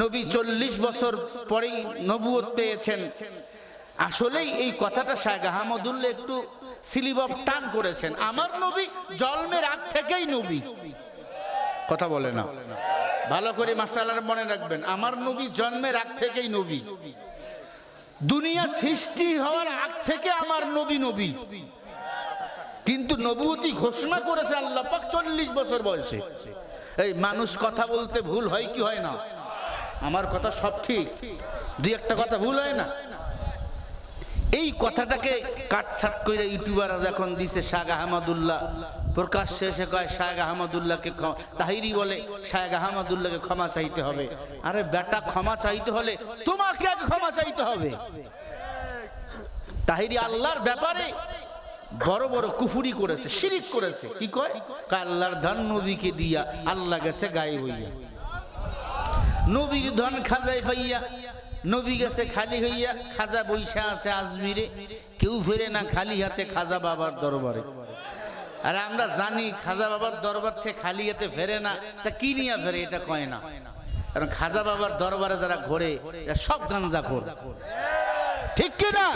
নবী চল্লিশ বছর পরেই নবুয়ত পেয়েছেন। আসলেই এই কথাটা শাহ আহমদুল্লাহ একটু সিলিবব টান করেছেন। আমার নবী জন্মের আগ থেকেই নবী। কথা বলে না। ভালো করে মাসালার মনে রাখবেন আমার নবী জন্মের আগ থেকেই নবী। দুনিয়া সৃষ্টি হওয়ার আগ থেকে আমার নবী নবী। কিন্তু নবুতি ঘোষণা করেছে আল্লাহ পাক চল্লিশ বছর বয়সে। এই মানুষ কথা বলতে ভুল হয় কি হয় না? আমার কথা সব ঠিক। দুই একটা কথা ভুল হয় না? এই কথাটাকে কাটছাট করে ইউটিউবাররা যখন দিছে শাহ আহমদুল্লাহ, প্রকাশ শেষে কয়, শাহ আহমদুল্লাহকে তাহিরি বলে, শাহ আহমদুল্লাহকে ক্ষমা চাইতে হবে। আরে বেটা, ক্ষমা চাইতে হলে তোমাকে আগে ক্ষমা চাইতে হবে। তাহিরি আল্লাহর ব্যাপারে বড় বড় কুফুরি করেছে, শিরিক করেছে। কি কয়? আল্লাহর ধন নবীকে দিয়া আল্লাহ গেছে গায়ে হইয়া। নবীর ধন খাজায় হইয়া, নবী গেছে খালি হইয়া, খাজা বৈশা আছে আজমিরে, কেউ ফেরে না খালি হাতে খাজা বাবার দরবারে। আর আমরা জানি খাজা বাবার দরবার থেকে খালি হাতে ফেরে না, তা কি নিয়ে ফেরে এটা কয় না। কারণ খাজা বাবার দরবারে যারা ঘোরে, এরা সব গাঞ্জা খোর। ঠিক কি না?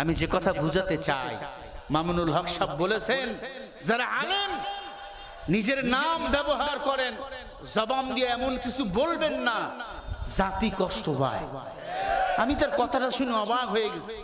আমি যে কথা বুঝাতে চাই, মামুনুল হক সাহেব বলেছেন, যারা আলেম নিজের নাম ব্যবহার করেন। জবান দিয়ে এমন কিছু বলবেন না জাতি কষ্ট পায়। আমি তার কথাটা শুনে অবাক হয়ে গেছি।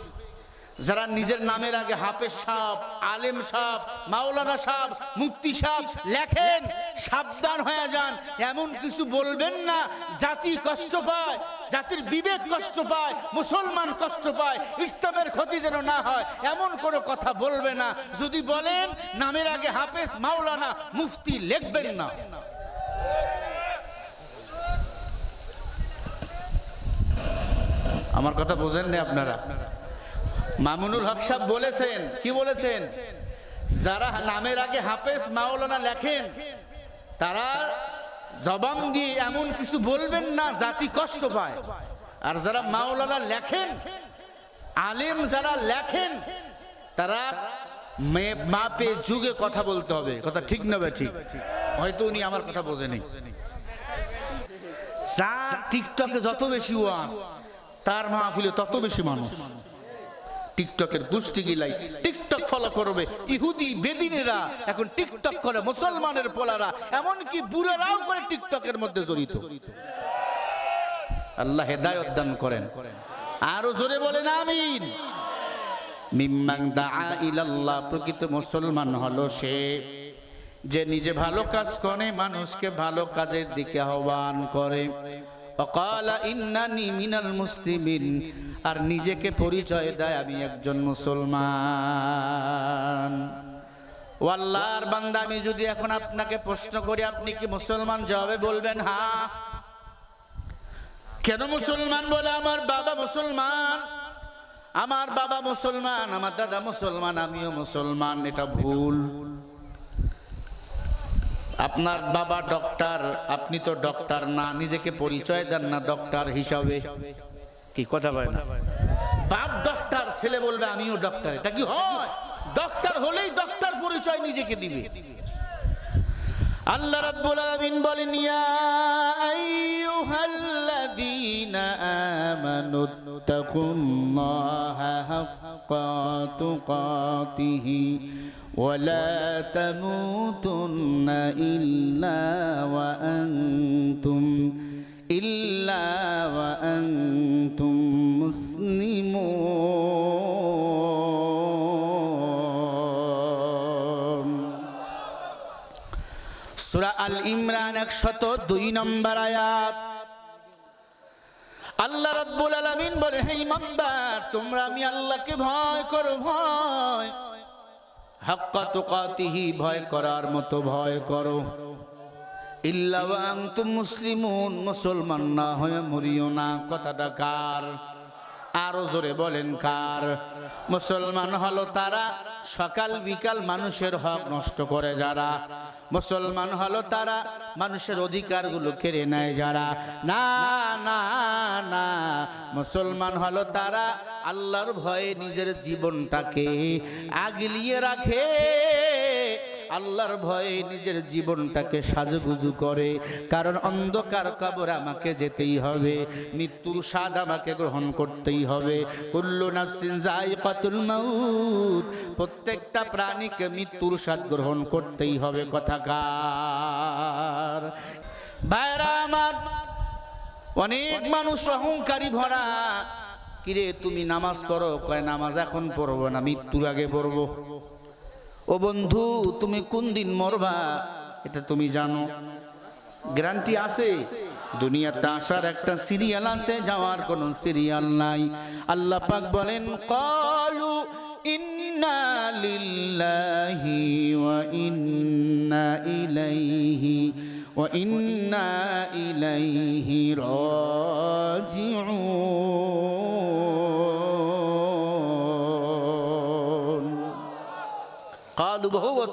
যারা নিজের নামের আগে হাফেজ সাহ আলেম সাহ মাওলানা সাহ মুক্তি সাহ লেখেন, সাবধান হয়ে যান। এমন কিছু বলবেন না, জাতি কষ্ট পায়, জাতির বিবেক কষ্ট পায়, মুসলমান কষ্ট পায়, ইসলামের ক্ষতি যেন না হয়, এমন কোনো কথা বলবে না। যদি বলেন, নামের আগে হাফেজ, মাওলানা, মুফতি লিখবেন না। আমার কথা বোঝেন না আপনারা? মামুনুল হক সাহেব বলেছেন, কি বলেছেন? যারা নামের আগে হাফেজ মাওলানা লেখেন, তারা জবান দিয়ে এমন কিছু বলবেন না, জাতি কষ্ট পায়। আর যারা মাওলানা লেখেন, আলেম যারা লেখেন, তারা মাপে যুগে কথা বলতে হবে। কথা ঠিক না ঠিক? হয়তো উনি আমার কথা বোঝেনি। যা টিকটকে যত বেশি ওয়াজ, তার মাহফিলে তত বেশি মানুষ। টিকটকের গোষ্ঠী গিলাই, টিকটক ফলো করবে। ইহুদি বেদিনেরা এখন টিকটক করে, মুসলমানের পোলারা, এমনকি বুড়ারাও করে টিকটকের মধ্যে জড়িত। আল্লাহ হেদায়ত দান করেন। আরও জোরে বলেন, আমিন। মিম্মাং দাআ ইলাল্লাহ, প্রকৃত মুসলমান হলো সে যে নিজে ভালো কাজ করে, মানুষকে ভালো কাজের দিকে আহ্বান করে। অকালা ইন্নানি মিনাল মুসলিমিন। আর নিজেকে পরিচয় দেয় আমি একজন মুসলমান। ও আল্লাহর বান্দা, আমি যদি এখন আপনাকে প্রশ্ন করি, আপনি কি মুসলমান? জবাবে বলবেন হ্যাঁ কেন মুসলমান বলে? আমার বাবা মুসলমান। আমার বাবা মুসলমান, আমার দাদা মুসলমান, আমিও মুসলমান, এটা ভুল। আপনার বাবা ডক্টর আপনি তো ডক্টর না নিজেকে পরিচয় দেন না ডক্টর হিসাবে। কি কথা বলে না? বাপ ডক্টর ছেলে বলবে আমিও ডক্টর। এটা কি হয়? ডক্টর হলেই ডক্টর পরিচয় নিজেকে দিবে। আল্লাহ রাব্বুল আলামিন বলেন ইয়া আইয়ুহাল্লাযীনা আমানু তাকুল্লাহা হাক্কা তুকাতিহি। ولا تموتن إلا وأنتم إلا وأنتم مسلمون সুরা আল ইমরান একশত দুই নম্বর আয়াত আল্লাহ রাব্বুল আলামিন বলে হে ইমানদার তোমরা আমি আল্লাহকে ভয় করো ভয় হাক্কা তুকাতিহি, ভয় করার মতো ভয় করো। ইল্লা তুম মুসলিমুন, মুসলমান না হয়ে মরিও না। কথাটা কার? আরও জোরে বলেন কার? মুসলমান হলো তারা সকাল বিকাল মানুষের হক নষ্ট করে যারা। মুসলমান হলো তারা মানুষের অধিকারগুলো কেড়ে নেয় যারা। না না না, মুসলমান হলো তারা আল্লাহর ভয়ে নিজের জীবনটাকে আগলিয়ে রাখে। আল্লাহর ভয়ে নিজের জীবনটাকে সাজুগুজু করে, কারণ অন্ধকার কবর আমাকে যেতেই হবে, মৃত্যুর স্বাদ আমাকে গ্রহণ করতেই হবে। কুল্লু নাফসিন যায়িকাতুল মাউত, প্রত্যেকটা প্রাণীকে মৃত্যুর স্বাদ গ্রহণ করতেই হবে, কথাকার। ভাইরা আমার, অনেক মানুষ অহংকারী ভরা। কিরে তুমি নামাজ পড়ো? কয়, নামাজ এখন পড়ব না, মৃত্যুর আগে পড়ব। ও বন্ধু, তুমি কোন দিন মরবা? এটা তুমি জানো। গ্যারান্টি আছে, দুনিয়াতে আসার একটা সিরিয়াল আছে, যাওয়ার কোনো সিরিয়াল নাই। আল্লাহ পাক বলেন, কলু ইন্না লিল্লাহি ওয়া ইন্না ইলাইহি, ওয়া ইন্না ইলাইহি রাজিউন।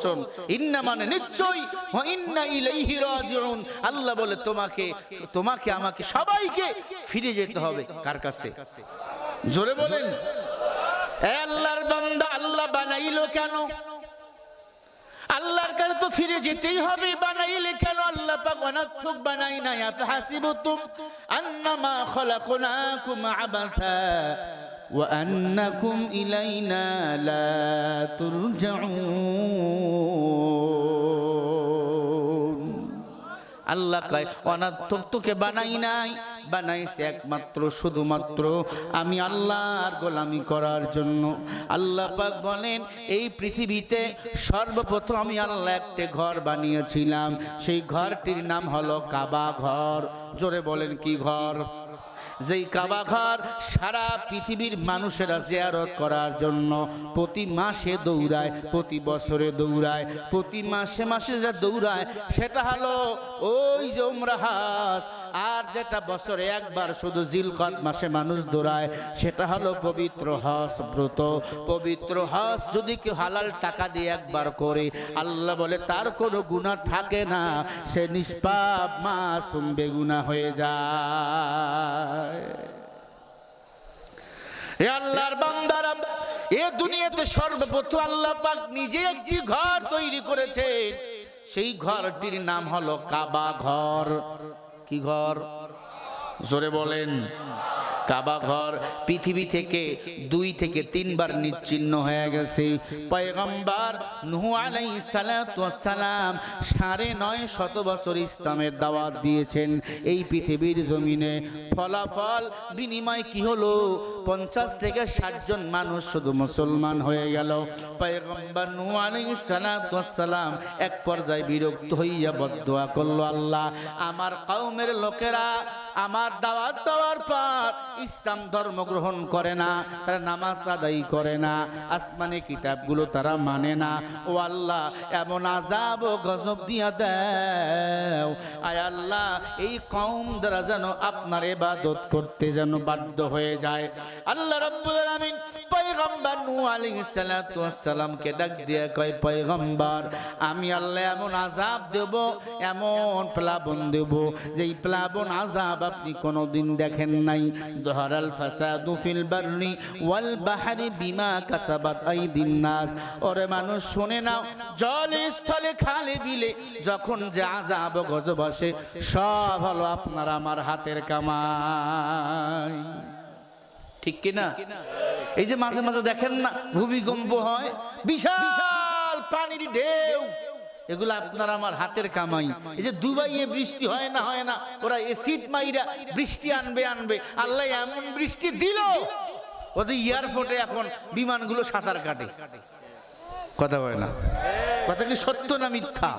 কালু বহু বচন। ইন্না মানে নিশ্চয়ই। আল্লাহ বলে, তোমাকে তোমাকে, আমাকে সবাইকে ফিরে যেতে হবে। কার কাছে? জোরে বলেন। আল্লাহর বান্দা, আল্লাহ বানাইলো কেন? আল্লাহর কাছে তো ফিরে যেতেই হবে। বানাইলে কেন? আল্লাহ পাক অনার্থক বানাই নাই। আফ হাসিবতুম আন্নামা খলাকনাকুম আবাথা আন্নাকুম ইলাইনা লা তুরজাউন আল্লাহ কয় অনার্থক তোকে বানাই নাই। বানাইছে একমাত্র, শুধুমাত্র আমি আল্লাহর গোলামি করার জন্য। আল্লাহ পাক বলেন, এই পৃথিবীতে সর্বপ্রথম আমি আল্লাহ একটা ঘর বানিয়েছিলাম। সেই ঘরটির নাম হলো কাবা ঘর। জোরে বলেন কি ঘর? যেই কাবা ঘর সারা পৃথিবীর মানুষেরা জিয়ারত করার জন্য প্রতি মাসে দৌড়ায়, প্রতি বছরে দৌড়ায়, প্রতি মাসে মাসে যা দৌড়ায়, সেটা হলো ওই যে উমরাহাস আর যেটা বছরে একবার শুধু জিলকত মাসে মানুষ দৌড়ায়, সেটা হলো পবিত্র হস ব্রত। পবিত্র হস যদি কেউ হালাল টাকা দিয়ে একবার করে, আল্লাহ বলে, তার কোনো গুণা থাকে না, সে নিষ্পাপ মাসুম বেগুনা হয়ে যায়। এ দুনিয়াতে সর্বপ্রথম আল্লাহ পাক নিজে একটি ঘর তৈরি করেছেন। সেই ঘরটির নাম হলো কাবা ঘর। কি ঘর? জোরে বলেন। কাবা ঘর পৃথিবী থেকে দুই থেকে তিনবার নিচ্ছিন্ন হয়ে গেছে। পয়গম্বর নুহু ওয়াস সালাম সাড়ে নয় শত বছর ইসলামের দাওয়াত দিয়েছেন। এই পৃথিবীর জমিনে ফলাফল বিনিময় কি হলো? পঞ্চাশ থেকে ষাট জন মানুষ শুধু মুসলমান হয়ে গেল। পয়গম্বর নুহু ওয়াস সালাম এক পর্যায়ে বিরক্ত হইয়া বদদোয়া করল, আল্লাহ, আমার কওমের লোকেরা আমার দাওয়াত দেওয়ার পর ইসলাম ধর্ম গ্রহণ করে না, তারা নামাজ আদায় করে না, আসমানি কিতাবগুলো তারা মানে না। ও আল্লাহ, এমন আজাব ও গজব দিয়া দেও। আয় আল্লাহ, এই কওম দ্বারা যেন আপনার ইবাদত করতে যেন বাধ্য হয়ে যায়। আল্লাহ রাব্বুল আলামিন পয়গম্বর নূহ আলাইহিস সালাতু সালামকে ডাক দিয়ে কয়, পয়গম্বর, আমি আল্লাহ এমন আজাব দেব, এমন প্লাবন দেব, যেই প্লাবন আজাব আপনি কোনোদিন দেখেন নাই। ফাসাদু ফিল বাররি ওয়াল বাহরি বিমা কাসাবাত আইদিন নাস ওরে মানুষ, শুনে নাও। জলে স্থলে খালে বিলে যখন যে আজাব গজব আসে, সব হলো আপনার আমার হাতের কামাই। ঠিক কিনা? এই যে মাঝে মাঝে দেখেন না, ভূমিকম্প হয়, বিশাল পানির ঢেউ। এগুলো আপনার আমার হাতের কামাই। এই যে দুবাইয়ে বৃষ্টি হয় না হয় না, ওরা এসিড মাইরা বৃষ্টি আনবে আনবে। আল্লাহ এমন বৃষ্টি দিল। ওদের এয়ারপোর্টে এখন বিমানগুলো সাঁতার কাটে। কথা বলে না। কথা কি সত্য না মিথ্যা?